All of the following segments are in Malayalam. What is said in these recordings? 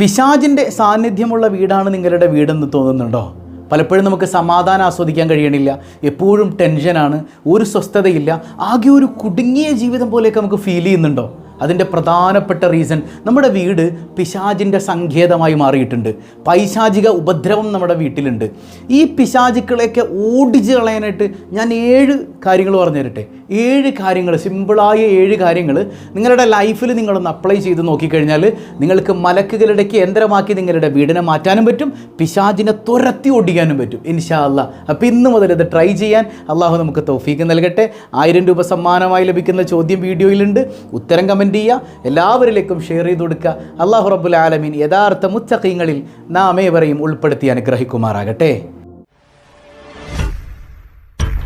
പിശാജിന്റെ സാന്നിധ്യമുള്ള വീടാണ് നിങ്ങളുടെ വീടെന്ന് തോന്നുന്നുണ്ടോ? പലപ്പോഴും നമുക്ക് സമാധാനം ആസ്വദിക്കാൻ കഴിയണില്ല. എപ്പോഴും ടെൻഷനാണ് ഒരു സ്വസ്ഥതയില്ല. ആകെ ഒരു കുടുങ്ങിയ ജീവിതം പോലെയൊക്കെ നമുക്ക് ഫീൽ ചെയ്യുന്നുണ്ടോ? അതിന്റെ പ്രധാനപ്പെട്ട റീസൺ നമ്മുടെ വീട് പിശാജിന്റെ സങ്കേതമായി മാറിയിട്ടുണ്ട്. പൈശാചിക ഉപദ്രവം നമ്മുടെ വീട്ടിലുണ്ട്. ഈ പിശാചുക്കളെയൊക്കെ ഓടിച്ച് കളയാനായിട്ട് ഞാൻ ഏഴ് കാര്യങ്ങൾ പറഞ്ഞു തരട്ടെ ഏഴ് കാര്യങ്ങൾ സിമ്പിളായ ഏഴ് കാര്യങ്ങൾ നിങ്ങളുടെ ലൈഫിൽ നിങ്ങളൊന്ന് അപ്ലൈ ചെയ്ത് നോക്കിക്കഴിഞ്ഞാൽ നിങ്ങൾക്ക് മലക്കുകളുടെ കേന്ദ്രമാക്കി നിങ്ങളുടെ വീടിനെ മാറ്റാനും പറ്റും പിശാചിനെ തുരത്തി ഓടിക്കാനും പറ്റും ഇൻഷാ അല്ല അപ്പോൾ ഇന്ന് മുതൽ ഇത് ട്രൈ ചെയ്യാൻ അള്ളാഹു നമുക്ക് തൗഫീക്ക് നൽകട്ടെ. ആയിരം രൂപ സമ്മാനമായി ലഭിക്കുന്ന ചോദ്യം വീഡിയോയിലുണ്ട്. ഉത്തരം കമന്റ് ചെയ്യുക എല്ലാവരിലേക്കും ഷെയർ ചെയ്ത് കൊടുക്കുക. അള്ളാഹു റബ്ബുൽ ആലമീൻ യഥാർത്ഥ മുത്തഖീങ്ങളിൽ നാം ഏവരെയും ഉൾപ്പെടുത്തി അനുഗ്രഹിക്കുമാറാകട്ടെ.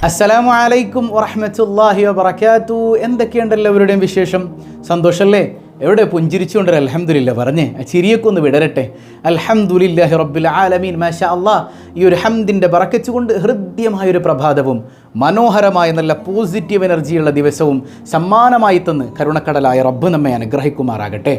അസ്സലാമു അലൈക്കും വറഹമത്തല്ലാഹി വബർക്കാത്തു എന്തൊക്കെയുണ്ട് എല്ലാവരുടെയും വിശേഷം? സന്തോഷമല്ലേ എവിടെ പുഞ്ചിരിച്ചുകൊണ്ട് അലഹമുല്ല പറഞ്ഞേ. ചിരിയൊക്കെ ഒന്ന് വിടരട്ടെ. അൽഹംദുലില്ലാഹി റബ്ബിൽ ആലമീൻ. മാഷാ അള്ളാഹ് ഈ ഒരു ഹംദിന്റെ പറക്കച്ചുകൊണ്ട് ഹൃദ്യമായൊരു പ്രഭാതവും മനോഹരമായ നല്ല പോസിറ്റീവ് എനർജിയുള്ള ദിവസവും സമ്മാനമായി തന്ന് കരുണക്കടലായ റബ്ബ് നമ്മെ അനുഗ്രഹിക്കുമാറാകട്ടെ.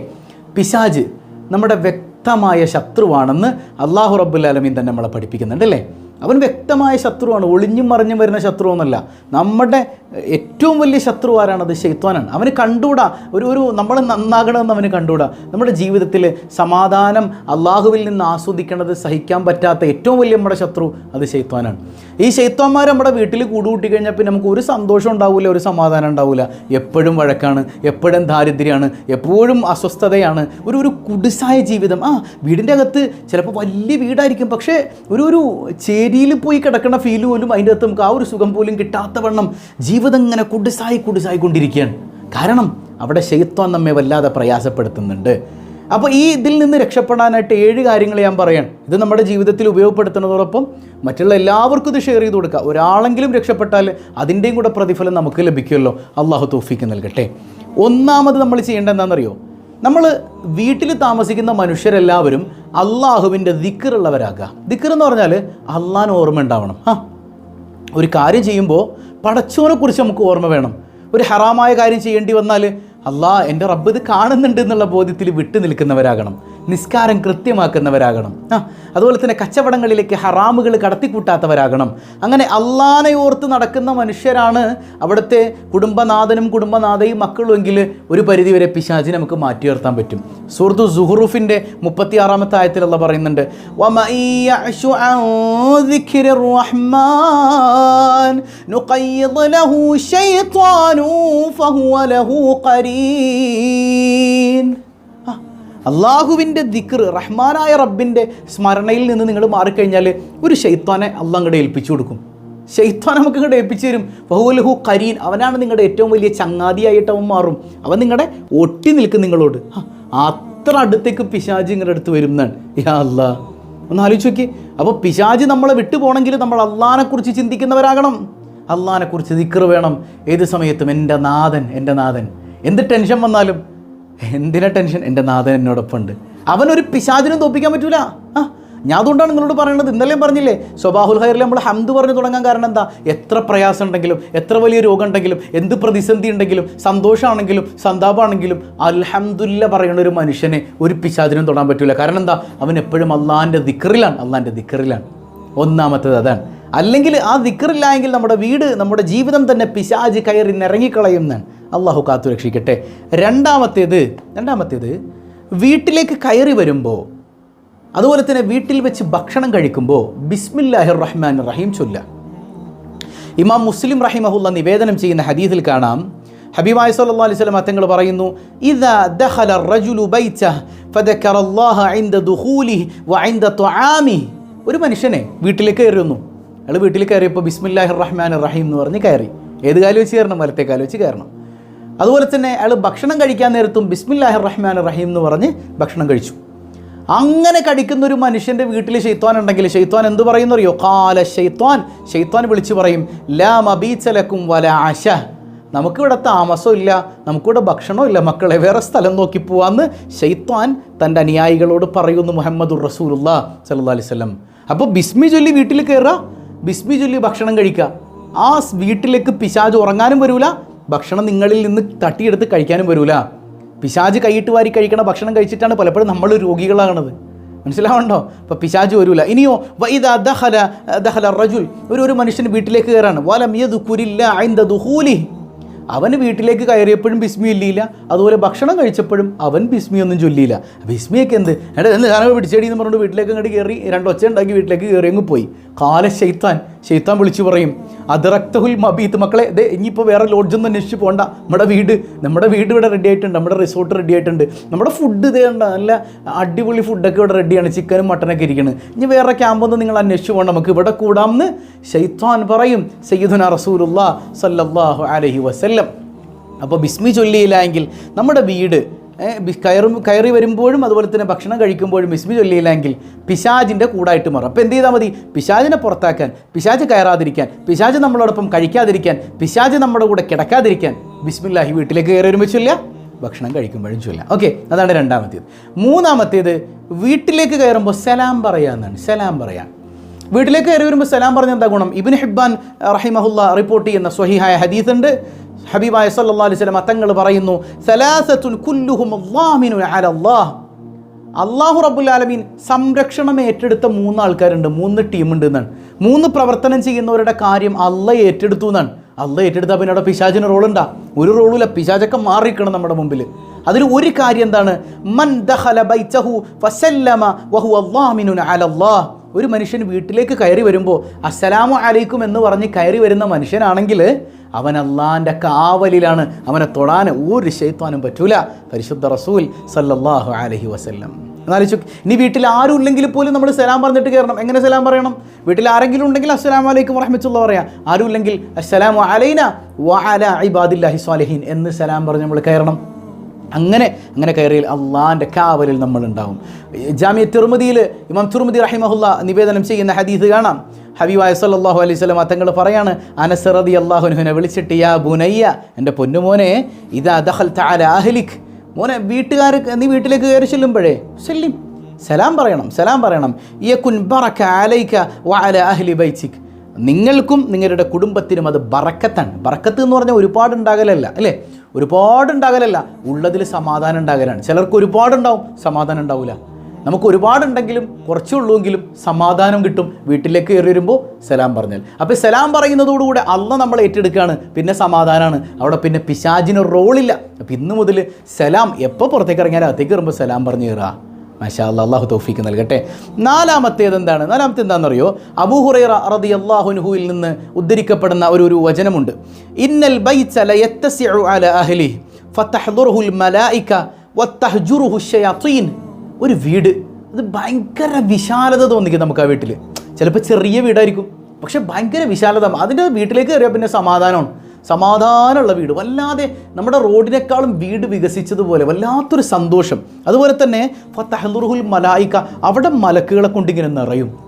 പിശാജ് നമ്മുടെ വ്യക്തമായ ശത്രുവാണെന്ന് അള്ളാഹു റബ്ബുൽ ആലമീൻ തന്നെ നമ്മളെ പഠിപ്പിക്കുന്നുണ്ട് അല്ലേ അവൻ വ്യക്തമായ ശത്രുവാണ്. ഒളിഞ്ഞും മറിഞ്ഞും വരുന്ന ശത്രുവൊന്നുമല്ല. നമ്മുടെ ഏറ്റവും വലിയ ശത്രു ആരാണത്? ശൈത്വാനാണ് അവന് കണ്ടുകൂടാ? ഒരു ഒരു നമ്മൾ നന്നാകണമെന്ന് അവന് കണ്ടുകൂടാ? നമ്മുടെ ജീവിതത്തിൽ സമാധാനം അള്ളാഹുവിൽ നിന്ന് ആസ്വദിക്കേണ്ടത് സഹിക്കാൻ പറ്റാത്ത ഏറ്റവും വലിയ നമ്മുടെ ശത്രു അത് ശൈത്വാനാണ് ഈ ശൈത്വാന്മാർ നമ്മുടെ വീട്ടിൽ കൂടുകൂട്ടി കഴിഞ്ഞാൽ പിന്നെ നമുക്ക് ഒരു സന്തോഷം ഉണ്ടാവില്ല ഒരു സമാധാനം ഉണ്ടാവില്ല എപ്പോഴും വഴക്കാണ് എപ്പോഴും ദാരിദ്ര്യമാണ് എപ്പോഴും അസ്വസ്ഥതയാണ്. ഒരു ഒരു കുടിസായ ജീവിതം. ആ വീടിന്റെ അകത്ത് ചിലപ്പോൾ വലിയ വീടായിരിക്കും പക്ഷേ ഒരു ഒരു ചേരിയിൽ പോയി കിടക്കുന്ന ഫീൽ പോലും അതിന്റെ അകത്ത് നമുക്ക് ആ ഒരു സുഖം പോലും കിട്ടാത്ത വണ്ണം ജീവിതം ഇങ്ങനെ കുടിസായി കുടിസായി കൊണ്ടിരിക്കുകയാണ്. കാരണം അവിടെ ശൈത്വം നമ്മെ വല്ലാതെ പ്രയാസപ്പെടുത്തുന്നുണ്ട്. അപ്പോൾ ഈ ഇതിൽ നിന്ന് രക്ഷപ്പെടാനായിട്ട് ഏഴ് കാര്യങ്ങൾ ഞാൻ പറയാം ഇത് നമ്മുടെ ജീവിതത്തിൽ ഉപയോഗപ്പെടുത്തുന്നതോടൊപ്പം മറ്റുള്ള എല്ലാവർക്കും ഇത് ഷെയർ ചെയ്ത് കൊടുക്കുക ഒരാളെങ്കിലും രക്ഷപ്പെട്ടാൽ അതിന്റെയും കൂടെ പ്രതിഫലം നമുക്ക് ലഭിക്കുമല്ലോ. അള്ളാഹു തോഫിക്ക് നൽകട്ടെ. ഒന്നാമത് നമ്മൾ ചെയ്യേണ്ടത് എന്താണെന്നറിയോ? നമ്മൾ വീട്ടിൽ താമസിക്കുന്ന മനുഷ്യരെല്ലാവരും അള്ളാഹുവിന്റെ ദിക്കറുള്ളവരാകുക ദിക്കർ എന്ന് പറഞ്ഞാൽ അള്ളാഹിന് ഓർമ്മ ഉണ്ടാവണം. ആ ഒരു കാര്യം ചെയ്യുമ്പോൾ പടച്ചോനെക്കുറിച്ച് നമുക്ക് ഓർമ്മ വേണം. ഒരു ഹറാമായ കാര്യം ചെയ്യേണ്ടി വന്നാൽ അള്ളാഹ് എന്റെ റബ്ബ് ഇത് കാണുന്നുണ്ട് എന്നുള്ള ബോധ്യത്തിൽ വിട്ടു നിൽക്കുന്നവരാകണം. നിസ്കാരം കൃത്യമാക്കുന്നവരാകണം ആ അതുപോലെ തന്നെ കച്ചവടങ്ങളിലേക്ക് ഹറാമുകൾ കടത്തിക്കൂട്ടാത്തവരാകണം അങ്ങനെ അള്ളാനെ ഓർത്ത് നടക്കുന്ന മനുഷ്യരാണ് അവിടുത്തെ കുടുംബനാഥനും കുടുംബനാഥയും മക്കളുമെങ്കിൽ ഒരു പരിധിവരെ പിശാചിനെ നമുക്ക് മാറ്റി നിർത്താൻ പറ്റും സുഹൃത്തു സുഹറുഫിൻ്റെ മുപ്പത്തി ആറാമത്തെ ആയത്തിലുള്ള പറയുന്നുണ്ട് "വമൻ യഅ്ശു അൻ ذِكْرِ الرحمن نقيض له شيطان فهو له قرين ആ, അള്ളാഹുവിന്റെ ദിക്ർ റഹ്മാനായ റബ്ബിന്റെ സ്മരണയിൽ നിന്ന് നിങ്ങൾ മാറിക്കഴിഞ്ഞാൽ ഒരു ഷെയ്ത്താനെ അള്ളാഹ് അങ്ങോട്ട് ഏൽപ്പിച്ചു കൊടുക്കും. ഷെയ്ത്താൻ നമുക്ക് ഇങ്ങോട്ട് ഏൽപ്പിച്ചു തരും. ബഹുലഹു കരീൻ അവനാണ് നിങ്ങളുടെ ഏറ്റവും വലിയ ചങ്ങാതിയായിട്ട് അവൻ മാറും. അവൻ നിങ്ങളുടെ ഒട്ടി നിൽക്കും നിങ്ങളോട്. അത്ര അടുത്തേക്ക് പിശാജ് നിങ്ങളുടെ അടുത്ത് വരുന്നതാണ് യാ അല്ലാ ഒന്ന് ആലോചിച്ച് നോക്കി. അപ്പോൾ പിശാജ് നമ്മളെ വിട്ടു പോകണമെങ്കിൽ നമ്മൾ അള്ളഹാനെക്കുറിച്ച് ചിന്തിക്കുന്നവരാകണം. അള്ളഹാനെക്കുറിച്ച് ദിക്ർ വേണം. ഏത് സമയത്തും എന്റെ നാഥൻ എന്റെ നാഥൻ. എന്ത് ടെൻഷൻ വന്നാലും എന്തിനാ ടെൻഷൻ? എന്റെ നാഥൻ എന്നോടൊപ്പം ഉണ്ട് അവനൊരു പിശാചിനും തോപ്പിക്കാൻ പറ്റൂല. ആ ഞാൻ അതുകൊണ്ടാണ് നിങ്ങളോട് പറയുന്നത് ഇന്നലെയും പറഞ്ഞില്ലേ സ്വബാഹുൽ ഹൈറിൽ നമ്മൾ ഹംദ് പറഞ്ഞു തുടങ്ങാൻ കാരണം എന്താ? എത്ര പ്രയാസം ഉണ്ടെങ്കിലും എത്ര വലിയ രോഗം ഉണ്ടെങ്കിലും എന്ത് പ്രതിസന്ധി ഉണ്ടെങ്കിലും സന്തോഷമാണെങ്കിലും സന്താപമാണെങ്കിലും അൽഹംദുല്ല പറയുന്ന ഒരു മനുഷ്യനെ ഒരു പിശാചിനും തൊടാൻ പറ്റൂല. കാരണം എന്താ? അവൻ എപ്പോഴും അള്ളാന്റെ ദിക്കറിലാണ് അള്ളാന്റെ ദിക്കറിലാണ് ഒന്നാമത്തേത് അതാണ്. അല്ലെങ്കിൽ ആ ദിക്കറില്ലായെങ്കിൽ നമ്മുടെ വീട് നമ്മുടെ ജീവിതം തന്നെ പിശാജ് കയറി നിറങ്ങിക്കളയുന്നതാണ്. അള്ളാഹു കാത്തു രക്ഷിക്കട്ടെ. രണ്ടാമത്തേത് രണ്ടാമത്തേത് വീട്ടിലേക്ക് കയറി വരുമ്പോൾ അതുപോലെ തന്നെ വീട്ടിൽ വെച്ച് ഭക്ഷണം കഴിക്കുമ്പോൾ ബിസ്മില്ലാഹിർ റഹ്മാൻ റഹീം ചൊല്ല. ഇമാം മുസ്ലിം റഹിമഹുല്ല നിവേദനം ചെയ്യുന്ന ഹദീസിൽ കാണാം. ഹബീബായ സല്ലാ അലൈഹി അത്തങ്ങൾ പറയുന്നു ഒരു മനുഷ്യനെ വീട്ടിലേക്ക് കയറുന്നു അയാൾ വീട്ടിൽ കയറിയപ്പോൾ ബിസ്മില്ലാഹിർ റഹ്മാൻ റഹീം എന്ന് പറഞ്ഞ് കയറി. ഏത് കാലം വെച്ച് കയറണം? വലത്തെ കാലം വെച്ച് കയറണം. അതുപോലെ തന്നെ അയാൾ ഭക്ഷണം കഴിക്കാൻ നേരത്തും ബിസ്മില്ലാഹിർ റഹ്മാൻ റഹീം എന്ന് പറഞ്ഞ് ഭക്ഷണം കഴിച്ചു. അങ്ങനെ കഴിക്കുന്ന ഒരു മനുഷ്യന്റെ വീട്ടിൽ ഷെയ്ത്വാൻ ഉണ്ടെങ്കിൽ ഷെയ്ത്വാൻ എന്ത് പറയുന്നറിയോ? കാല ഷെയ്ത്വാൻ ഷെയ്ത്വാൻ വിളിച്ചു പറയും ലാ മബീച്ചലക്കും വല ആശ. നമുക്കിവിടെ താമസമില്ല നമുക്കിവിടെ ഭക്ഷണമില്ല മക്കളെ വേറെ സ്ഥലം നോക്കി പോവാന്ന് ഷെയ്ത്വാൻ തന്റെ അനുയായികളോട് പറയുന്നു മുഹമ്മദുർ റസൂലുള്ള സല്ലു അലൈഹി വസല്ലം. അപ്പോൾ ബിസ്മി ചൊല്ലി വീട്ടിൽ കയറുക ബിസ്മി ചൊല്ലി ഭക്ഷണം കഴിക്കുക ആ വീട്ടിലേക്ക് പിശാജ് ഉറങ്ങാനും വരൂല ഭക്ഷണം നിങ്ങളിൽ നിന്ന് തട്ടിയെടുത്ത് കഴിക്കാനും വരൂല. പിശാജ് കൈയിട്ട് വാരി കഴിക്കണ ഭക്ഷണം കഴിച്ചിട്ടാണ് പലപ്പോഴും നമ്മൾ രോഗികളാകണത്. മനസ്സിലാവണ്ടോ? അപ്പോൾ പിശാജ് വരൂല. ഇനിയോ വൈദ ദഹല ദഹല റജുൽ ഒരു ഒരു മനുഷ്യൻ വീട്ടിലേക്ക് കയറാണ്. വലം യദ് കുരില്ല ഐന്ത ദുഹൂലി അവന് വീട്ടിലേക്ക് കയറിയപ്പോഴും ബിസ്മി ഇല്ലിയില്ല അതുപോലെ ഭക്ഷണം കഴിച്ചപ്പോഴും അവൻ ബിസ്മി ഒന്നും ചൊല്ലിയില്ല. ബിസ്മിയൊക്കെ എന്ത്? എടാ എന്ത് കാരണം പിടിച്ചേടി എന്ന് പറഞ്ഞുകൊണ്ട് വീട്ടിലേക്ക് അങ്ങോട്ട് കയറി രണ്ടൊച്ച ഉണ്ടാക്കി വീട്ടിലേക്ക് കയറി അങ്ങ് പോയി. കാല ശൈത്താൻ. ശൈത്താൻ വിളിച്ചു പറയും അതിറക്തഹുൽ മബീത്ത് മക്കളെ ദേ ഇനിയിപ്പോൾ വേറെ ലോഡ്ജൊന്നും അന്വേഷിച്ച് പോകണ്ട നമ്മുടെ വീട് നമ്മുടെ വീട് ഇവിടെ റെഡി ആയിട്ടുണ്ട് നമ്മുടെ റിസോർട്ട് റെഡി ആയിട്ടുണ്ട്. നമ്മുടെ ഫുഡ് ഇതേ ഉണ്ട് നല്ല അടിപൊളി ഫുഡൊക്കെ ഇവിടെ റെഡിയാണ് ചിക്കനും മട്ടനൊക്കെ ഇരിക്കുന്നത് ഇനി വേറെ ക്യാമ്പൊന്നും നിങ്ങൾ അന്വേഷിച്ച് പോകണം നമുക്ക് ഇവിടെ കൂടാമെന്ന് ഷെയ്ത്താൻ പറയും സയ്യിദുന റസൂലുള്ള സല്ലല്ലാഹു അലൈഹി വസല്ലം. അപ്പോൾ ബിസ്മി ചൊല്ലിയില്ല എങ്കിൽ നമ്മുടെ വീട് കയറും കയറി വരുമ്പോഴും അതുപോലെ തന്നെ ഭക്ഷണം കഴിക്കുമ്പോഴും ബിസ്മി ചൊല്ലിയില്ലെങ്കിൽ പിശാജിന്റെ കൂടായിട്ട് മാറും. അപ്പോൾ എന്ത് ചെയ്താൽ മതി? പിശാജിനെ പുറത്താക്കാൻ പിശാജ് കയറാതിരിക്കാൻ പിശാജ് നമ്മളോടൊപ്പം കഴിക്കാതിരിക്കാൻ പിശാജ് നമ്മുടെ കൂടെ കിടക്കാതിരിക്കാൻ ബിസ്മില്ലാഹി വീട്ടിലേക്ക് കയറി വരുമ്പോൾ ചൊല്ലുക ഭക്ഷണം കഴിക്കുമ്പോഴും ചൊല്ല ഓക്കെ അതാണ് രണ്ടാമത്തേത്. മൂന്നാമത്തേത് വീട്ടിലേക്ക് കയറുമ്പോൾ സലാം പറയാമെന്നാണ് സലാം പറയാം. വീട്ടിലേക്ക് കയറി വരുമ്പോൾ സലാം പറഞ്ഞ എന്താ ഗുണം? ഇബിൻ ഹിബ്ബാൻ റഹിമഹുല്ല റിപ്പോർട്ട് ചെയ്യുന്ന സ്വഹിഹായ ഹദീസ് ഉണ്ട് ഹബീബായ സല്ലല്ലാഹു അലൈഹി വസല്ലം തങ്ങൾ പറയുന്നു സലാസത്തുൻ കുല്ലുഹും അലല്ലാഹ് അള്ളാഹു റബ്ബുൽ ആലമീൻ സംരക്ഷണം ഏറ്റെടുത്ത മൂന്ന് ആൾക്കാരുണ്ട് മൂന്ന് ടീമുണ്ട് എന്നാണ്. മൂന്ന് പ്രവർത്തനം ചെയ്യുന്നവരുടെ കാര്യം അല്ല ഏറ്റെടുത്തു എന്നാണ്. അല്ല ഏറ്റെടുത്താൽ പിന്നെ അവിടെ പിശാചിന് റോളുണ്ടാ? ഒരു റോളുമില്ല പിശാചൊക്കെ മാറിക്കണം നമ്മുടെ മുമ്പിൽ. അതിൽ ഒരു കാര്യം എന്താണ്? മൻ ദഖല ബൈതഹു ഫസല്ലമ വഹു അല്ലാമിനുൻ അലല്ലാഹ് ഒരു മനുഷ്യൻ വീട്ടിലേക്ക് കയറി വരുമ്പോൾ അസ്സലാമു അലൈക്കും എന്ന് പറഞ്ഞ് കയറി വരുന്ന മനുഷ്യനാണെങ്കിൽ അവൻ അള്ളാന്റെ കാവലിലാണ്. അവനെ തൊടാൻ ഒരു ശൈത്വാനും പറ്റൂല. പരിശുദ്ധ റസൂൽ സല്ലല്ലാഹു അലഹി വസല്ലം. എന്നാലും ഇനി വീട്ടിൽ ആരും ഇല്ലെങ്കിൽ പോലും നമ്മൾ സലാം പറഞ്ഞിട്ട് കയറണം. എങ്ങനെ സലാം പറയണം? വീട്ടിൽ ആരെങ്കിലും ഉണ്ടെങ്കിൽ അസ്സലാം വലൈക്കും വറഹമത്തുള്ള പറയാം ആരും ഇല്ലെങ്കിൽ അസ്സലാമു അലൈന വഅല ഇബാദില്ലാഹി സ്വാലിഹീൻ എന്ന് സലാം പറഞ്ഞ് നമ്മൾ കയറണം. അങ്ങനെ അങ്ങനെ കയറിയാൽ അള്ളാന്റെ കാവലിൽ നമ്മളുണ്ടാവും. ജാമ്യ തിർമുദിയിൽ ഇമാം തിർമുദി റഹിമഹുല്ല നിവേദനം ചെയ്യുന്ന ഹദീസ് കാണാം. ഹബീബായ സല്ലല്ലാഹു അലൈഹി സ്വലം തങ്ങൾ പറയാണ് അനസറതി അള്ളാഹുനുഹിനെ വിളിച്ചിട്ട് യാ ബുനയ്യ എന്റെ പൊന്നുമോനെ ഇതാ ദഹൽ താല അഹ്ലിഖ് മോനെ വീട്ടുകാർ നീ വീട്ടിലേക്ക് കയറി ചെല്ലുമ്പോഴേ ചെല്ലിം സലാം പറയണം സലാം പറയണം. യകുൻ ബറക അലൈക വാല അഹ്ലി ബൈച്ചിക് നിങ്ങൾക്കും നിങ്ങളുടെ കുടുംബത്തിനും അത് ബറക്കത്താണ്. ബറക്കത്ത് എന്ന് പറഞ്ഞാൽ ഒരുപാട് ഉണ്ടാകലല്ല അല്ലേ? ഒരുപാട് ഉണ്ടാകലല്ല ഉള്ളതിൽ സമാധാനം ഉണ്ടാകലാണ്. ചിലർക്ക് ഒരുപാടുണ്ടാവും സമാധാനം ഉണ്ടാവില്ല നമുക്ക് ഒരുപാടുണ്ടെങ്കിലും കുറച്ചേ ഉള്ളൂവെങ്കിലും സമാധാനം കിട്ടും. വീട്ടിലേക്ക് കയറി വരുമ്പോൾ സലാം പറഞ്ഞാൽ. അപ്പോൾ സലാം പറയുന്നതോടുകൂടെ അല്ല നമ്മൾ ഏറ്റെടുക്കുകയാണ് പിന്നെ സമാധാനമാണ് അവിടെ പിന്നെ പിശാജിന് റോളില്ല അപ്പോൾ ഇന്ന് മുതൽ സലാം എപ്പോൾ പുറത്തേക്ക് ഇറങ്ങിയാലും അകത്തേക്ക് കയറുമ്പോൾ സലാം പറഞ്ഞു കയറുക. മാഷാ അള്ളാഹു തൗഫീക്ക് നൽകട്ടെ. നാലാമത്തേത് എന്താണ്? നാലാമത്തെ എന്താണെന്നറിയോ? അബൂഹുറൈറ റതി അള്ളാഹുനുഹുവിൽ നിന്ന് ഉദ്ധരിക്കപ്പെടുന്ന ഒരു ഒരു വചനമുണ്ട്. ഇന്നൽ അഹ്ലി ഫതഹ്ദുറുഹുൽ മലായിക ശയാത്തീൻ ഒരു വീട്. അത് ഭയങ്കര വിശാലത തോന്നിക്കും നമുക്ക് ആ വീട്ടിൽ ചിലപ്പോൾ ചെറിയ വീടായിരിക്കും. പക്ഷെ ഭയങ്കര വിശാലത. അതിന്റെ വീട്ടിലേക്ക് കയറിയാൽ പിന്നെ സമാധാനമാണ്. സമാധാനമുള്ള വീട് വല്ലാതെ നമ്മുടെ റോഡിനേക്കാളും വീട് വികസിച്ചതുപോലെ വല്ലാത്തൊരു സന്തോഷം. അതുപോലെ തന്നെ ഫത്തഹലുറുഹുൽ മലായിക്ക അവിടെ മലക്കുകളെ കൊണ്ടിങ്ങനെ നിറയും.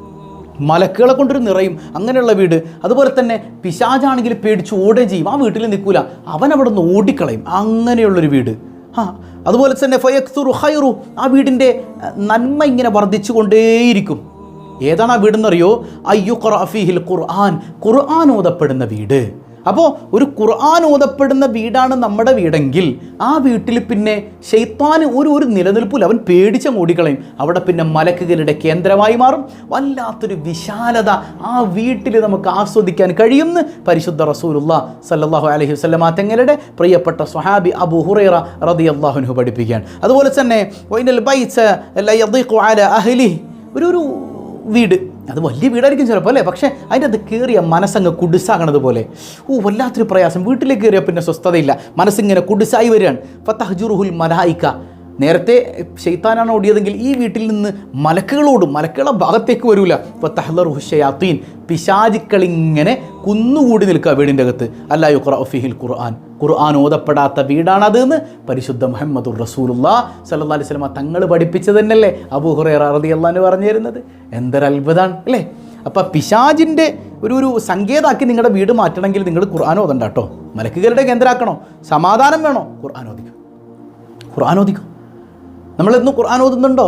മലക്കുകളെ കൊണ്ടൊരു നിറയും അങ്ങനെയുള്ള വീട്. അതുപോലെ തന്നെ പിശാജാണെങ്കിൽ പേടിച്ച് ഓടുകയും ചെയ്യും. ആ വീട്ടിൽ നിൽക്കൂല. അവൻ അവിടെ നിന്ന് ഓടിക്കളയും. അങ്ങനെയുള്ളൊരു വീട്. ആ അതുപോലെ തന്നെ ഫയക്സുറു ഹൈറു ആ വീടിന്റെ നന്മ ഇങ്ങനെ വർദ്ധിച്ചു കൊണ്ടേയിരിക്കും ഏതാണ് ആ വീടെന്നറിയോ? അയ്യു ഖുർആൻ. ഖുർആൻ ഓതപ്പെടുന്ന വീട്. അപ്പോൾ ഒരു ഖുർആൻ ഓതപ്പെടുന്ന വീടാണ് നമ്മുടെ വീടെങ്കിൽ ആ വീട്ടിൽ പിന്നെ ഷെയ്ത്താന് ഒരു ഒരു നിലനിൽപ്പില്ല അവൻ പേടിച്ച മൂടിക്കളയും അവിടെ പിന്നെ മലക്കുകളുടെ കേന്ദ്രമായി മാറും. വല്ലാത്തൊരു വിശാലത ആ വീട്ടിൽ നമുക്ക് ആസ്വദിക്കാൻ കഴിയുമെന്ന് പരിശുദ്ധ റസൂലുള്ള സല്ലല്ലാഹു അലൈഹി വസല്ലമ തങ്ങളുടെ പ്രിയപ്പെട്ട സ്വഹാബി അബു ഹുറൈറ റളിയല്ലാഹു അൻഹു പഠിപ്പിക്കുകയാണ്. അതുപോലെ തന്നെ ഒരു ഒരു വീട്. അത് വലിയ വീടായിരിക്കും ചിലപ്പോൾ അല്ലേ? പക്ഷേ അതിന്റെ അത് കയറിയ മനസ്സങ്ങ് കുടിസാകണത് പോലെ. ഓ വല്ലാത്തൊരു പ്രയാസം. വീട്ടിലേക്ക് കയറിയാൽ പിന്നെ സ്വസ്ഥതയില്ല. മനസ്സിങ്ങനെ കുടിസായി വരികയാണ്. ഫത്തഹജുറുഹുൽ മലായിക്ക നേരത്തെ ഷെയ്ത്താനാണ് ഓടിയതെങ്കിൽ ഈ വീട്ടിൽ നിന്ന് മലക്കുകളോടും മലക്കുകളെ ഭാഗത്തേക്ക് വരൂല. തഹ്ലർ ഹുഷയാത്തീൻ പിശാചിക്കളിങ്ങനെ കുന്നുകൂടി നിൽക്കുക വീടിന്റെ അകത്ത്. അല്ലാ യുഖ്റ ഫിഹിൽ ഖുർആൻ. ഖുർആൻ ഓതപ്പെടാത്ത വീടാണത് എന്ന് പരിശുദ്ധ മുഹമ്മദുർ റസൂലുള്ള സല്ലാ അലൈഹി സ്വലമ തങ്ങൾ പഠിപ്പിച്ചത് തന്നെയല്ലേ അബൂ ഹുറൈറ റളിയല്ലാഹു പറഞ്ഞു തരുന്നത് എന്തൊരു അത്ഭുതമാണ് അല്ലേ? അപ്പോൾ പിശാജിന്റെ ഒരു ഒരു സങ്കേതാക്കി നിങ്ങളുടെ വീട് മാറ്റണമെങ്കിൽ നിങ്ങൾ ഖുർആൻ ഓതണ്ട കേട്ടോ. മലക്കുകളുടെ കേന്ദ്രമാക്കണോ സമാധാനം വേണോ? ഖുർആൻ ഓദിക്കും ഖുർആൻ ഓദിക്കും നമ്മളിന്ന് ഖുർആൻ ഓതുന്നുണ്ടോ?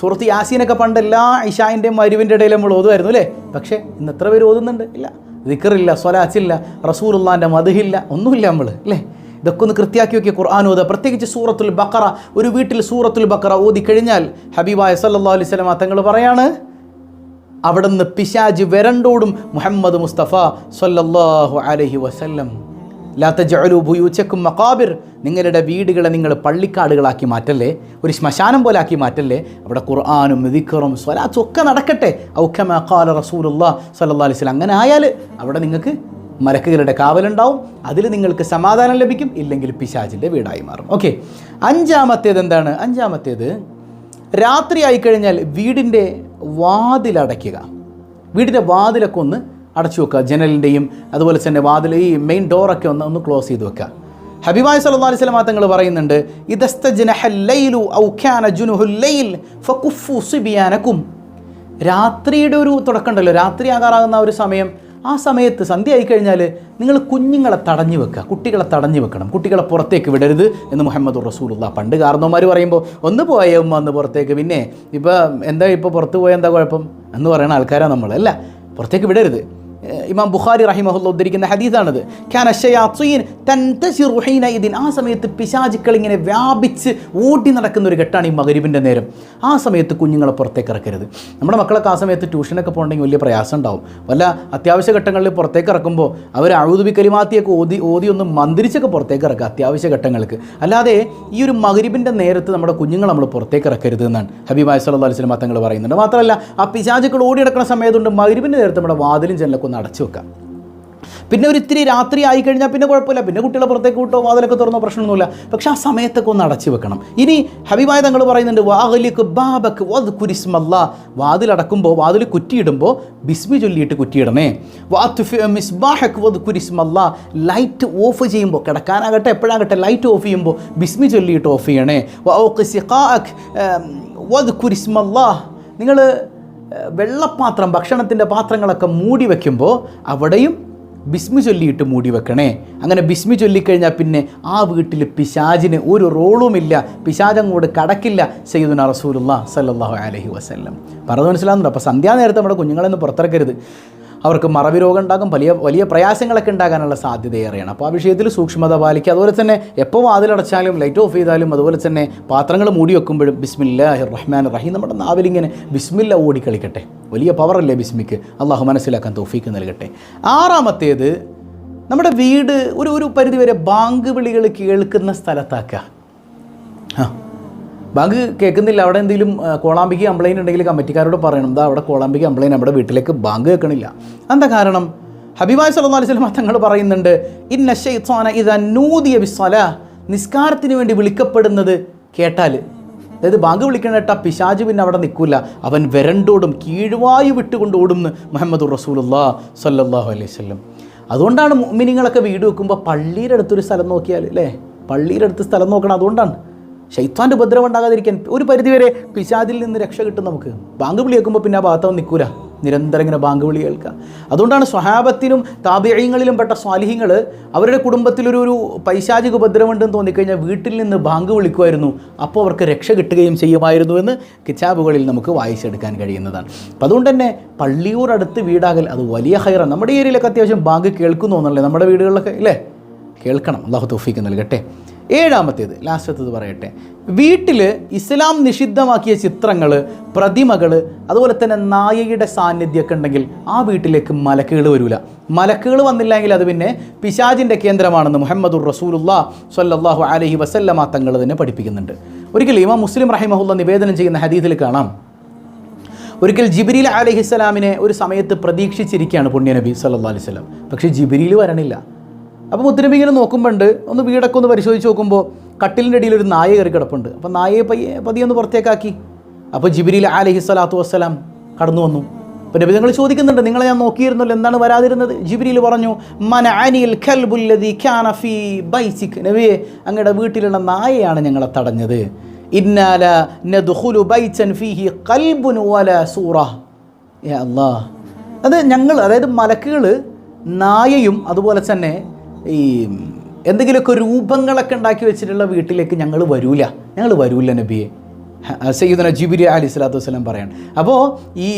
സുഹൃത്ത് യാസീനൊക്കെ പണ്ട് എല്ലാ ഇഷായിന്റെയും മരുവിന്റെ ഇടയിൽ നമ്മൾ ഓതുമായിരുന്നു അല്ലേ? പക്ഷേ ഇന്ന് എത്ര പേര് ഓതുന്നുണ്ട്? ഇല്ല. ദിക്കറില്ല സ്വലാച്ചില്ല റസൂലുള്ളാന്റെ മതിഹില്ല ഒന്നുമില്ല നമ്മൾ അല്ലേ? ഇതൊക്കെ ഒന്ന് കൃത്യാക്കി നോക്കിയ ഖുർആൻ ഓതുക. പ്രത്യേകിച്ച് സൂറത്തുൽ ബക്കറ ഒരു വീട്ടിൽ സൂറത്തുൽ ബക്കറ ഓതി കഴിഞ്ഞാൽ ഹബീബായ സല്ലാ അലൈഹി സ്വലമ തങ്ങൾ പറയാണ് അവിടുന്ന് പിശാജ് വരണ്ടോടും മുഹമ്മദ് മുസ്തഫ സല്ലല്ലാഹു അലൈഹി വസല്ലം. ലാ ജഅലു ബുയൂച്ചക്കും മക്കാബിർ നിങ്ങളുടെ വീടുകളെ നിങ്ങൾ പള്ളിക്കാടുകളാക്കി മാറ്റല്ലേ? ഒരു ശ്മശാനം പോലെ ആക്കി മാറ്റല്ലേ? അവിടെ ഖുർആാനും ദിക്കറും സ്വലാത്തും ഒക്കെ നടക്കട്ടെ. ഔഖ്യ മക്കാല റസൂലുള്ളാ സല്ലല്ലാഹു അലൈഹി വസല്ലം. അങ്ങനെ ആയാൽ അവിടെ നിങ്ങൾക്ക് മരക്കുകളുടെ കാവലുണ്ടാവും. അതിൽ നിങ്ങൾക്ക് സമാധാനം ലഭിക്കും. ഇല്ലെങ്കിൽ പിശാചിന്റെ വീടായി മാറും. ഓക്കെ. അഞ്ചാമത്തേത് എന്താണ്? അഞ്ചാമത്തേത് രാത്രി ആയിക്കഴിഞ്ഞാൽ വീടിന്റെ വാതിലടയ്ക്കുക വീടിന്റെ വാതിലൊക്കെ ഒന്ന് അടച്ചു വെക്കുക. ജനലിന്റെയും അതുപോലെ തന്നെ വാതിൽ ഈ മെയിൻ ഡോറൊക്കെ ഒന്ന് ഒന്ന് ക്ലോസ് ചെയ്ത് വെക്കുക. ഹബീബായ് സല്ലല്ലാഹു അലൈഹി വസല്ലം തങ്ങൾ പറയുന്നുണ്ട് രാത്രിയുടെ ഒരു തുടക്കമുണ്ടല്ലോ രാത്രി ആകാറാകുന്ന ഒരു സമയം. ആ സമയത്ത് സന്ധ്യ ആയിക്കഴിഞ്ഞാൽ നിങ്ങൾ കുഞ്ഞുങ്ങളെ തടഞ്ഞു വെക്കുക കുട്ടികളെ തടഞ്ഞു വെക്കണം. കുട്ടികളെ പുറത്തേക്ക് വിടരുത് എന്ന് മുഹമ്മദ് റസൂലുള്ള പണ്ട് കാരണവന്മാർ പറയുമ്പോൾ ഒന്ന് പോയ ഉമ്മ ഒന്ന് പുറത്തേക്ക്. പിന്നെ ഇപ്പോൾ എന്താ ഇപ്പോൾ പുറത്ത് പോയാൽ എന്താ കുഴപ്പം? എന്ന് പറയുന്ന ആൾക്കാരാണ് നമ്മൾ അല്ല പുറത്തേക്ക് വിടരുത്. ഇമാം ബുഖാരി റഹിമഹുല്ല ഉദ്ധരിക്കുന്ന ഹദീസാണത്. തൻതശിറു ആ സമയത്ത് പിശാചുക്കൾ ഇങ്ങനെ വ്യാപിച്ച് ഓടി നടക്കുന്ന ഒരു ഘട്ടമാണ് ഈ മകരിവിന്റെ നേരം. ആ സമയത്ത് കുഞ്ഞുങ്ങളെ പുറത്തേക്ക് ഇറക്കരുത്. നമ്മുടെ മക്കളൊക്കെ ആ സമയത്ത് ട്യൂഷനൊക്കെ പോകണമെങ്കിൽ വലിയ പ്രയാസം ഉണ്ടാവും. വല്ല അത്യാവശ്യ ഘട്ടങ്ങളിൽ പുറത്തേക്ക് ഇറക്കുമ്പോൾ അവർ അഴുതുബി കലിമാത്തിയൊക്കെ ഓതി ഓതി ഒന്ന് മന്ത്രിച്ചൊക്കെ പുറത്തേക്ക് ഇറക്കുക അത്യാവശ്യ ഘട്ടങ്ങൾക്ക്. അല്ലാതെ ഈ ഒരു മകരിബിന്റെ നേരത്ത് നമ്മുടെ കുഞ്ഞുങ്ങൾ നമ്മൾ പുറത്തേക്ക് ഇറക്കരുത് എന്നാണ് ഹബീബായ് സല്ലല്ലാഹു അലൈഹി വസല്ലം തങ്ങൾ പറയുന്നുണ്ട്. മാത്രമല്ല ആ പിശാചുക്കൾ ഓടി നടക്കുന്ന സമയത്തുണ്ട് മകരിബിന്റെ നേരത്ത് നമ്മുടെ വാതിലും ജനലൊക്കെ ഒന്ന് അടച്ചു വെക്കാം. പിന്നെ ഒരു ഇത്തിരി രാത്രി ആയി കഴിഞ്ഞാൽ പിന്നെ കുഴപ്പമില്ല. പിന്നെ കുട്ടികളെ പുറത്തേക്ക് വിട്ടോ വാതിലൊക്കെ തുറന്നോ പ്രശ്നമൊന്നുമില്ല. പക്ഷേ ആ സമയത്തൊക്കെ ഒന്ന് അടച്ചു വെക്കണം. ഇനി ഹബീബായ തങ്ങൾ പറയുന്നുണ്ട് വാഹലിക്ക് ബാബക്ക് വത് കുരിസ്മല്ല വാതിലടക്കുമ്പോൾ വാതിൽ കുറ്റിയിടുമ്പോൾ ബിസ്മി ചൊല്ലിയിട്ട് കുറ്റിയിടണേ. മിസ്ബാഹക്ക് വത് കുരിസ്മല്ല ലൈറ്റ് ഓഫ് ചെയ്യുമ്പോൾ കിടക്കാനാകട്ടെ എപ്പോഴാകട്ടെ ലൈറ്റ് ഓഫ് ചെയ്യുമ്പോൾ ബിസ്മി ചൊല്ലിയിട്ട് ഓഫ് ചെയ്യണേ. വ ഓക്ക് സിഖാഖ് വത് കുരിസ്മല്ല നിങ്ങൾ വെള്ളപ്പാത്രം ഭക്ഷണത്തിന്റെ പാത്രങ്ങളൊക്കെ മൂടി വയ്ക്കുമ്പോൾ അവിടെയും ബിസ്മി ചൊല്ലിയിട്ട് മൂടി വെക്കണേ. അങ്ങനെ ബിസ്മി ചൊല്ലിക്കഴിഞ്ഞാൽ പിന്നെ ആ വീട്ടിൽ പിശാജിന് ഒരു റോളുമില്ല. കൂടെ കടക്കില്ല സയ്യിദുന റസൂലുള്ള സല്ലാഹു അലഹി വസ്ല്ലം. പറഞ്ഞു മനസ്സിലാകുന്നുണ്ട് അപ്പോൾ സന്ധ്യാ നേരത്തെ നമ്മുടെ കുഞ്ഞുങ്ങളെന്ന് പുറത്തിറക്കരുത്. അവർക്ക് മറവി രോഗം ഉണ്ടാകും വലിയ വലിയ പ്രയാസങ്ങളൊക്കെ ഉണ്ടാകാനുള്ള സാധ്യത ഏറെയാണ് അപ്പോൾ ആ വിഷയത്തിൽ സൂക്ഷ്മത പാലിക്കുക. അതുപോലെ തന്നെ എപ്പോൾ വാതിലടച്ചാലും ലൈറ്റ് ഓഫ് ചെയ്താലും അതുപോലെ തന്നെ പാത്രങ്ങൾ മൂടി വെക്കുമ്പോഴും ബിസ്മില്ലാഹി റഹ്മാൻ റഹീം നമ്മുടെ നാവിലിങ്ങനെ ബിസ്മില്ല ഓടിക്കളിക്കട്ടെ. വലിയ പവറല്ലേ ബിസ്മിക്ക്. അള്ളാഹു മനസ്സിലാക്കാൻ തോഫീക്ക് നൽകട്ടെ. ആറാമത്തേത് നമ്മുടെ വീട് ഒരു ഒരു പരിധിവരെ ബാങ്ക് വിളികൾ കേൾക്കുന്ന സ്ഥലത്താക്കുക. ആ ബാങ്ക് കേൾക്കുന്നില്ല. അവിടെ എന്തെങ്കിലും കോളാമ്പിക്ക് കംപ്ലൈന്റ് ഉണ്ടെങ്കിൽ കമ്മിറ്റിക്കാരോട് പറയണം. എന്താ അവിടെ കോളാമ്പിക്ക് കംപ്ലൈന്റ് നമ്മുടെ വീട്ടിലേക്ക് ബാങ്ക് കേൾക്കണില്ല. എന്താ കാരണം? ഹബീബായ് സല്ലല്ലാഹു അലൈഹി വസല്ലം തങ്ങൾ പറയുന്നുണ്ട് ഇന്ന നഷ്വാന ഇത് നൂദിയ വിസ്വല നിസ്കാരത്തിന് വേണ്ടി വിളിക്കപ്പെടുന്നത് കേട്ടാൽ അതായത് ബാങ്ക് വിളിക്കണ കേട്ടാ പിശാജ് പിന്നെ അവിടെ നിൽക്കില്ല അവൻ വരണ്ടോടും കീഴ്വായു വിട്ടുകൊണ്ട് ഓടും മുഹമ്മദ് റസൂലുല്ലാ സല്ലല്ലാഹു അലൈഹി വസല്ലം. അതുകൊണ്ടാണ് മിനിങ്ങളൊക്കെ വീട് വെക്കുമ്പോൾ പള്ളിയുടെ അടുത്തൊരു സ്ഥലം നോക്കിയാൽ അല്ലേ? പള്ളിയുടെ അടുത്ത് സ്ഥലം നോക്കണം. അതുകൊണ്ടാണ് ശൈത്താന്റെ ഉപദ്രവം ഉണ്ടാകാതിരിക്കാൻ ഒരു പരിധിവരെ പിശാദിൽ നിന്ന് രക്ഷ കിട്ടും നമുക്ക്. ബാങ്ക് വിളി കേൾക്കുമ്പോൾ പിന്നെ ആ ഭാഗത്തവും നിൽക്കൂല. നിരന്തരം ഇങ്ങനെ ബാങ്ക് വിളി കേൾക്കുക. അതുകൊണ്ടാണ് സ്വഹാബത്തിനും താപിയങ്ങളിലും പെട്ട സ്വാലിഹ്യങ്ങൾ അവരുടെ കുടുംബത്തിലൊരു ഒരു പൈശാചിക ഉപദ്രവമുണ്ടെന്ന് തോന്നിക്കഴിഞ്ഞാൽ വീട്ടിൽ നിന്ന് ബാങ്ക് വിളിക്കുമായിരുന്നു. അപ്പോൾ അവർക്ക് രക്ഷ കിട്ടുകയും ചെയ്യുമായിരുന്നു എന്ന് കിതാബുകളിൽ നമുക്ക് വായിച്ചെടുക്കാൻ കഴിയുന്നതാണ്. അപ്പം അതുകൊണ്ട് തന്നെ പള്ളിയൂരടുത്ത് വീടാകൽ അത് വലിയ ഹൈറാണ്. നമ്മുടെ ഏരിയയിലൊക്കെ അത്യാവശ്യം ബാങ്ക് കേൾക്കുന്നു എന്നല്ലേ നമ്മുടെ വീടുകളിലൊക്കെ ഇല്ലേ? കേൾക്കണം. അള്ളാഹു തോഫിക്ക് നൽകട്ടെ. ഏഴാമത്തേത് ലാസ്റ്റത്തത് പറയട്ടെ. വീട്ടിൽ ഇസ്ലാം നിഷിദ്ധമാക്കിയ ചിത്രങ്ങൾ പ്രതിമകൾ അതുപോലെ തന്നെ നായയുടെ സാന്നിധ്യമൊക്കെ ഉണ്ടെങ്കിൽ ആ വീട്ടിലേക്ക് മലക്കുകൾ വരില്ല മലക്കുകൾ വന്നില്ലെങ്കിൽ അത് പിന്നെ പിശാജിന്റെ കേന്ദ്രമാണെന്ന് മുഹമ്മദുർ റസൂലുല്ലാ സല്ലാഹു അലൈഹി വസല്ലമ തങ്ങൾ തന്നെ പഠിപ്പിക്കുന്നുണ്ട്. ഒരിക്കൽ ഇമാം മുസ്ലിം റഹിമഹുല്ല നിവേദനം ചെയ്യുന്ന ഹദീസിൽ കാണാം. ഒരിക്കൽ ജിബിരിൽ അലഹിസ്സലാമിനെ ഒരു സമയത്ത് പ്രതീക്ഷിച്ചിരിക്കുകയാണ് പുണ്യനബി സല്ലല്ലാഹു അലൈഹി വസല്ലം. പക്ഷേ ജിബിരിയിൽ വരണില്ല. അപ്പോൾ മുത്തനബി ഇങ്ങനെ നോക്കുമ്പോണ്ട് ഒന്ന് വീടൊക്കെ ഒന്ന് പരിശോധിച്ച് നോക്കുമ്പോൾ കട്ടിലിന്റെ ഇടയിൽ ഒരു നായ കയറി കിടപ്പുണ്ട്. അപ്പോൾ നായയെ പയ്യെ പതിയെ ഒന്ന് പുറത്തേക്കാക്കി. അപ്പോൾ ജിബിരിയിൽ അലഹി സ്വലാത്തു വസ്സലാം കടന്നു വന്നു. അപ്പോൾ നബി നിങ്ങൾ ചോദിക്കുന്നുണ്ട് നിങ്ങളെ ഞാൻ നോക്കിയിരുന്നല്ലോ എന്താണ് വരാതിരുന്നത്? ജിബിരിയിൽ പറഞ്ഞു മന അനിൽ ഖൽബുല്ലദി ഖാനഫി ബൈസിക്. നബിയെ അങ്ങയുടെ വീട്ടിലുള്ള നായയാണ് ഞങ്ങളെ തടഞ്ഞത്. ഇന്നാല നദ്ഖുലു ബൈതൻ ഫീഹി ഖൽബുൻ വല സൂറ. യാ അല്ലാഹ്. അത് ഞങ്ങൾ അതായത് മലക്കുകൾ നായയും അതുപോലെ തന്നെ ഈ എന്തെങ്കിലുമൊക്കെ രൂപങ്ങളൊക്കെ ഉണ്ടാക്കി വെച്ചിട്ടുള്ള വീട്ടിലേക്ക് ഞങ്ങൾ വരൂല. ഞങ്ങൾ വരൂല നബിയെ. സയ്യിദന ജിബിരി അലി സ്വലാത്തു വസ്സലാം പറയാണ്. അപ്പോൾ ഈ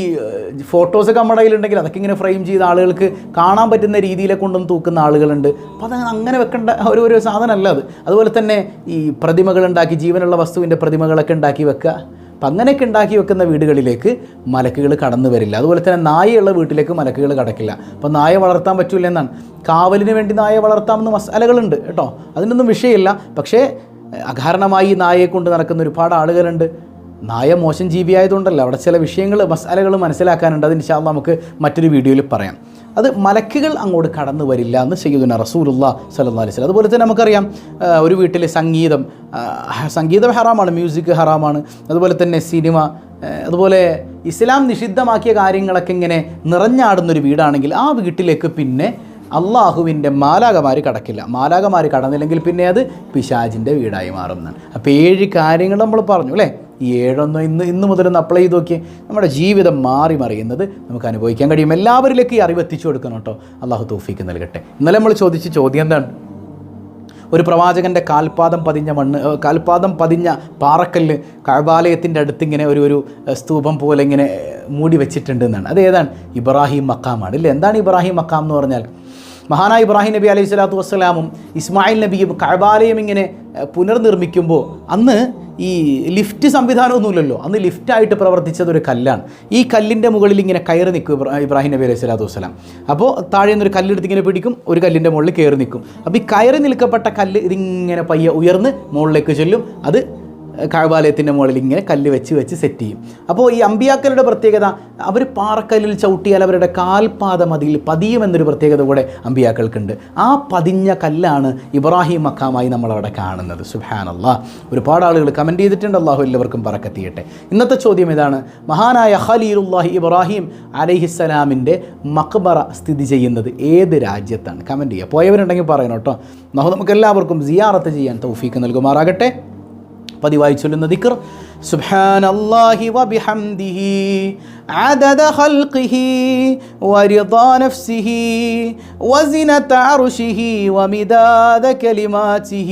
ഫോട്ടോസൊക്കെ നമ്മുടെ കയ്യിലുണ്ടെങ്കിൽ അതൊക്കെ ഇങ്ങനെ ഫ്രെയിം ചെയ്ത ആളുകൾക്ക് കാണാൻ പറ്റുന്ന രീതിയിലെ കൊണ്ടും തൂക്കുന്ന ആളുകളുണ്ട്. അപ്പോൾ അത് അങ്ങനെ വെക്കേണ്ട ഒരു ഒരു സാധനമല്ല അത്. അതുപോലെ തന്നെ ഈ പ്രതിമകൾ ഉണ്ടാക്കി ജീവനുള്ള വസ്തുവിന്റെ പ്രതിമകളൊക്കെ ഉണ്ടാക്കി വെക്കുക. അപ്പം അങ്ങനെയൊക്കെ ഉണ്ടാക്കി വെക്കുന്ന വീടുകളിലേക്ക് മലക്കുകൾ കടന്നു വരില്ല. അതുപോലെ തന്നെ നായയുള്ള വീട്ടിലേക്ക് മലക്കുകൾ കടക്കില്ല. അപ്പോൾ നായ വളർത്താൻ പറ്റില്ല എന്നാണ്. കാവലിന് വേണ്ടി നായ വളർത്താമെന്ന് മസാലകളുണ്ട് കേട്ടോ. അതിനൊന്നും വിഷയമില്ല. പക്ഷേ അകാരണമായി നായയെ കൊണ്ട് നടക്കുന്ന ഒരുപാട് ആളുകളുണ്ട്. നായ മോശം ജീവിയായതുകൊണ്ടല്ല. അവിടെ ചില വിഷയങ്ങൾ മസാലകൾ മനസ്സിലാക്കാനുണ്ട്. അത് ഇൻഷാല്ല നമുക്ക് മറ്റൊരു വീഡിയോയിൽ പറയാം. അത് മലക്കുകൾ അങ്ങോട്ട് കടന്നു വരില്ല എന്ന് സയ്യിദുന റസൂലുള്ള സല്ലല്ലാഹു അലൈഹി വസല്ലം. അതുപോലെ തന്നെ നമുക്കറിയാം ഒരു വീട്ടിലെ സംഗീതം സംഗീതം ഹറാമാണ് മ്യൂസിക് ഹറാമാണ്. അതുപോലെ തന്നെ സിനിമ അതുപോലെ ഇസ്ലാം നിഷിദ്ധമാക്കിയ കാര്യങ്ങളൊക്കെ ഇങ്ങനെ നിറഞ്ഞാടുന്നൊരു വീടാണെങ്കിൽ ആ വീട്ടിലേക്ക് പിന്നെ അള്ളാഹുവിന്റെ മാലാകമാർ കടക്കില്ല. മാലാകമാർ കടന്നില്ലെങ്കിൽ പിന്നെ അത് പിശാജിന്റെ വീടായി മാറുന്നതാണ് അപ്പോൾ ഏഴ് കാര്യങ്ങൾ നമ്മൾ പറഞ്ഞു അല്ലേ? ഈ ഏഴൊന്ന് ഇന്ന് ഇന്ന് മുതലൊന്ന് അപ്ലൈ ചെയ്ത് നോക്കി നമ്മുടെ ജീവിതം മാറി മറിയുന്നത് നമുക്ക് അനുഭവിക്കാൻ കഴിയും. എല്ലാവരിലേക്ക് ഈ അറിവ് എത്തിച്ചു കൊടുക്കണം കേട്ടോ. അള്ളാഹു തൗഫീക്ക് നൽകട്ടെ. ഇന്നലെ നമ്മൾ ചോദിച്ച ചോദ്യം എന്താണ്? ഒരു പ്രവാചകന്റെ കാൽപാദം പതിഞ്ഞ മണ്ണ് കാൽപാദം പതിഞ്ഞ പാറക്കല്ല് കഴബാലയത്തിന്റെ അടുത്ത് ഇങ്ങനെ ഒരു ഒരു സ്തൂപം പോലെ ഇങ്ങനെ മൂടി വെച്ചിട്ടുണ്ട് എന്നാണ്. അത് ഏതാണ്? ഇബ്രാഹിം മക്കാമാണ് ഇല്ലേ എന്താണ് ഇബ്രാഹിം മക്കാം എന്ന് പറഞ്ഞാൽ? മഹാനായ ഇബ്രാഹിം നബി അലൈഹി സ്വലാത്തു വസ്സലാമും ഇസ്മായിൽ നബിയും കഴബാലയം ഇങ്ങനെ പുനർനിർമ്മിക്കുമ്പോൾ അന്ന് ഈ ലിഫ്റ്റ് സംവിധാനമൊന്നുമില്ലല്ലോ. അന്ന് ലിഫ്റ്റായിട്ട് പ്രവർത്തിച്ചത് ഒരു കല്ലാണ്. ഈ കല്ലിന്റെ മുകളിൽ ഇങ്ങനെ കയറി നിൽക്കും ഇബ്രാ- ഇബ്രാഹിം നബി അലൈഹി സ്വലാത്തു വസ്സലാം. അപ്പോൾ താഴെ നിന്നൊരു കല്ലെടുത്ത് ഇങ്ങനെ പിടിക്കും ഒരു കല്ലിന്റെ മുകളിൽ കയറി നിൽക്കും. അപ്പോൾ ഈ കയറി നിൽക്കപ്പെട്ട കല്ല് ഇതിങ്ങനെ പയ്യെ ഉയർന്ന് മുകളിലേക്ക് ചെല്ലും. അത് കാഴ്ബാലയത്തിന്റെ മുകളിൽ ഇങ്ങനെ കല്ല് വെച്ച് വെച്ച് സെറ്റ് ചെയ്യും. അപ്പോൾ ഈ അമ്പിയാക്കലുടെ പ്രത്യേകത അവർ പാറക്കല്ലിൽ ചവിട്ടിയാൽ അവരുടെ കാൽപാദം അതിൽ പതിയുമെന്നൊരു പ്രത്യേകത കൂടെ അമ്പിയാക്കൾക്കുണ്ട്. ആ പതിഞ്ഞ കല്ലാണ് ഇബ്രാഹിം മക്കാമായി നമ്മളവിടെ കാണുന്നത്. സുഹാനല്ല ഒരുപാട് ആളുകൾ കമന്റ് ചെയ്തിട്ടുണ്ട്. അള്ളാഹു എല്ലാവർക്കും പറക്കത്തിയട്ടെ ഇന്നത്തെ ചോദ്യം ഇതാണ്. മഹാനായ ഖലീലുല്ലാഹി ഇബ്രാഹിം അലഹിസ്സലാമിന്റെ മക്ബറ സ്ഥിതി ചെയ്യുന്നത് ഏത് രാജ്യത്താണ്? കമന്റ് ചെയ്യുക. പോയവരുണ്ടെങ്കിൽ പറയണം കേട്ടോ. നമുക്ക് എല്ലാവർക്കും സിയാറത്ത് ചെയ്യാൻ തൗഫീക്ക് നൽകുമാറാകട്ടെ. പതിവായി ചൊല്ലുന്ന ദിക്ർ സുബ്ഹാനല്ലാഹി വബിഹംദിഹി عدد خلقه ورضا نفسه وزنة عرشه ومداد كلماته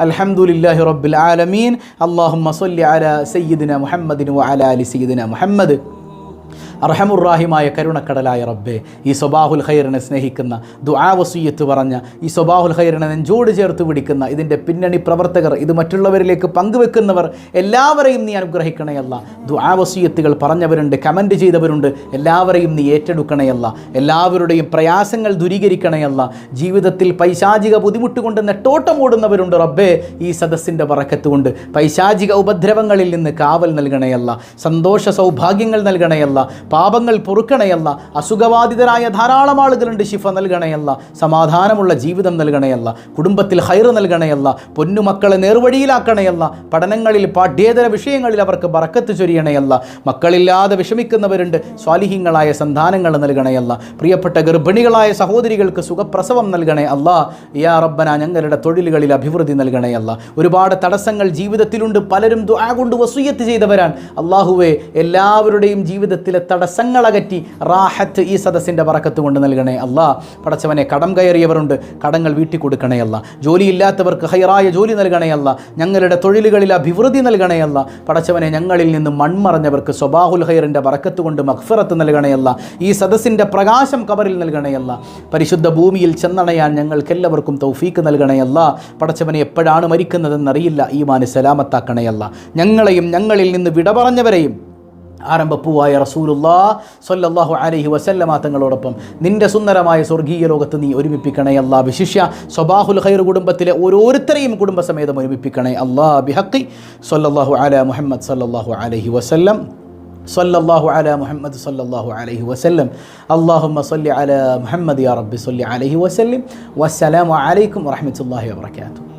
അലഹമുല്ലാഹി റബ്ബുൽ ആലമീൻ. അള്ളാഹുമ്മ സൊല്ലി അല സയ്യിദിന മുഹമ്മദിനു അല അലി സയ്യിദിന മുഹമ്മദ്. അർഹമുറാഹിമായ കരുണക്കടലായ റബ്ബെ ഈ സ്വബാഹുൽ ഖൈറിനെ സ്നേഹിക്കുന്ന ദുആവസീയത്ത് പറഞ്ഞ ഈ സ്വബാഹുൽ ഖൈറിനെ നെഞ്ചോട് ചേർത്ത് പിടിക്കുന്ന ഇതിന്റെ പിന്നണി പ്രവർത്തകർ ഇത് മറ്റുള്ളവരിലേക്ക് പങ്കുവെക്കുന്നവർ എല്ലാവരെയും നീ അനുഗ്രഹിക്കണയല്ല ദുആവസീയത്തുകൾ പറഞ്ഞവരുണ്ട് കമന്റ് ചെയ്തവരുണ്ട് എല്ലാവരെയും നീ ഏറ്റെടുക്കണയല്ല എല്ലാവരുടെയും പ്രയാസങ്ങൾ ദൂരീകരിക്കണയല്ല ജീവിതത്തിൽ പൈശാചിക ബുദ്ധിമുട്ട് കൊണ്ട് നെട്ടോട്ടം ഓടുന്നവരുണ്ട് റബ്ബേ ഈ സദസ്സിന്റെ പറക്കത്ത് കൊണ്ട്. പൈശാചിക ഉപദ്രവങ്ങളിൽ നിന്ന് കാവൽ നൽകണയല്ല സന്തോഷ സൗഭാഗ്യങ്ങൾ നൽകണയല്ല പാപങ്ങൾ പൊറുക്കണയല്ല അസുഖബാധിതരായ ധാരാളം ആളുകളുണ്ട് ശിഫ നൽകണയല്ല സമാധാനമുള്ള ജീവിതം നൽകണയല്ല കുടുംബത്തിൽ ഹൈർ നൽകണയല്ല പൊന്നുമക്കളെ നേർവഴിയിലാക്കണയല്ല പഠനങ്ങളിൽ പാഠ്യേതര വിഷയങ്ങളിൽ അവർക്ക് ബറക്കത്ത് ചൊരിയണയല്ല മക്കളില്ലാതെ വിഷമിക്കുന്നവരുണ്ട് സ്വാലിഹ്യങ്ങളായ സന്താനങ്ങൾ നൽകണയല്ല പ്രിയപ്പെട്ട ഗർഭിണികളായ സഹോദരികൾക്ക് സുഖപ്രസവം നൽകണേ അല്ല യാ റബ്ബന ഞങ്ങളുടെ തൊഴിലുകളിൽ അഭിവൃദ്ധി നൽകണയല്ല. ഒരുപാട് തടസ്സങ്ങൾ ജീവിതത്തിലുണ്ട് പലരും ദുആ കൊണ്ട് വസൂയത്ത് ചെയ്തവരാണ്. അള്ളാഹുവെ എല്ലാവരുടെയും ജീവിതത്തിലെ തടസ്സങ്ങളകറ്റി റാഹത്ത് ഈ സദസ്സിന്റെ പറക്കത്ത് കൊണ്ട് നൽകണേ അല്ലാ. പടച്ചവനെ കടം കയറിയവരുണ്ട്. കടങ്ങൾ വീട്ടി കൊടുക്കണേ അല്ല. ജോലിയില്ലാത്തവർക്ക് ഹൈറായ ജോലി നൽകണേ അല്ല. ഞങ്ങളുടെ തൊഴിലുകളിൽ അഭിവൃദ്ധി നൽകണേ അല്ല. പടച്ചവനെ ഞങ്ങളിൽ നിന്ന് മൺമറഞ്ഞവർക്ക് സ്വബാഹുൽ ഹൈറിന്റെ പറക്കത്ത് കൊണ്ട് മഖ്ഫിറത്ത് നൽകണേയല്ല ഈ സദസ്സിന്റെ പ്രകാശം കബറിൽ നൽകണേയല്ല പരിശുദ്ധ ഭൂമിയിൽ ചെന്നണയാൻ ഞങ്ങൾക്കെല്ലാവർക്കും തൗഫീക്ക് നൽകണേയല്ല പടച്ചവനെ എപ്പോഴാണ് മരിക്കുന്നതെന്നറിയില്ല. ഈ മാന് സലാമത്താക്കണേയല്ല ഞങ്ങളെയും ഞങ്ങളിൽ നിന്ന് വിട പറഞ്ഞവരെയും ആരംഭപ്പൂവായ റസൂലുല്ലാ സൊല്ലാഹു അലഹി വസല്ലമാത്തങ്ങളോടൊപ്പം നിന്റെ സുന്ദരമായ സ്വർഗീയ ലോകത്ത് നീ ഒരുമിപ്പിക്കണേ അല്ലാ. വിശിഷ്യ സ്വബാഹുൽ ഖൈർ കുടുംബത്തിലെ ഓരോരുത്തരെയും കുടുംബസമേതം ഒരുമിപ്പിക്കണേ അല്ലാ. ബിഹക്കി സൊല്ലാഹു അല മുഹമ്മദ് സല്ലാഹു അലഹി വസല്ലം. സല്ലാഹു അല മുഹമ്മദ് സല്ലാഹു അലൈഹി വസല്ലം. അള്ളാഹുമ്മ സല്ലി അല മുഹമ്മദ് യാ റബ്ബി സല്ലി അലൈഹി വസല്ലം. വസ്സലാമു അലൈക്കും വറഹമത്തല്ലാഹി വബർക്കാത്തു